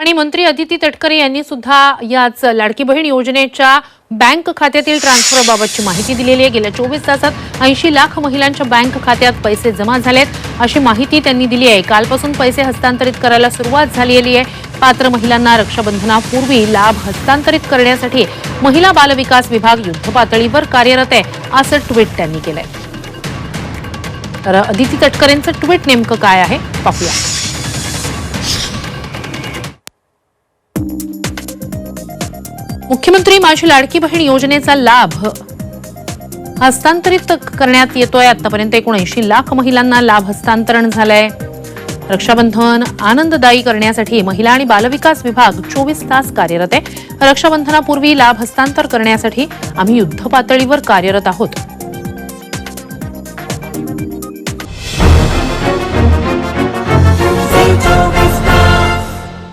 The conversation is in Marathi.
आणि मंत्री अदिती तटकरे यांनी सुद्धा याच लाडकी बहीण योजनेच्या बँक खात्यातील ट्रान्सफरबाबतची माहिती दिलेली आहे. गेल्या चोवीस तासात ऐंशी लाख महिलांच्या बँक खात्यात पैसे जमा झालेत अशी माहिती त्यांनी दिली आहे. कालपासून पैसे हस्तांतरित करायला सुरुवात झालेली आहे. पात्र महिलांना रक्षाबंधनापूर्वी लाभ हस्तांतरित करण्यासाठी महिला बालविकास विभाग युद्धपातळीवर कार्यरत आहे असं ट्विट त्यांनी केलंय. तर अदिती तटकरेंचं ट्विट नेमकं काय आहे? पाहूया. मुख्यमंत्री माझी लाडकी बहीण योजनेचा लाभ हस्तांतरित करण्यात येतोय आतापर्यंत एकोणऐंशी लाख महिलांना लाभ हस्तांतरण झालंय. रक्षाबंधन आनंददायी करण्यासाठी महिला आणि बालविकास विभाग चोवीस तास कार्यरत आहे. रक्षाबंधनापूर्वी लाभ हस्तांतर करण्यासाठी आम्ही युद्ध पातळीवर कार्यरत आहोत.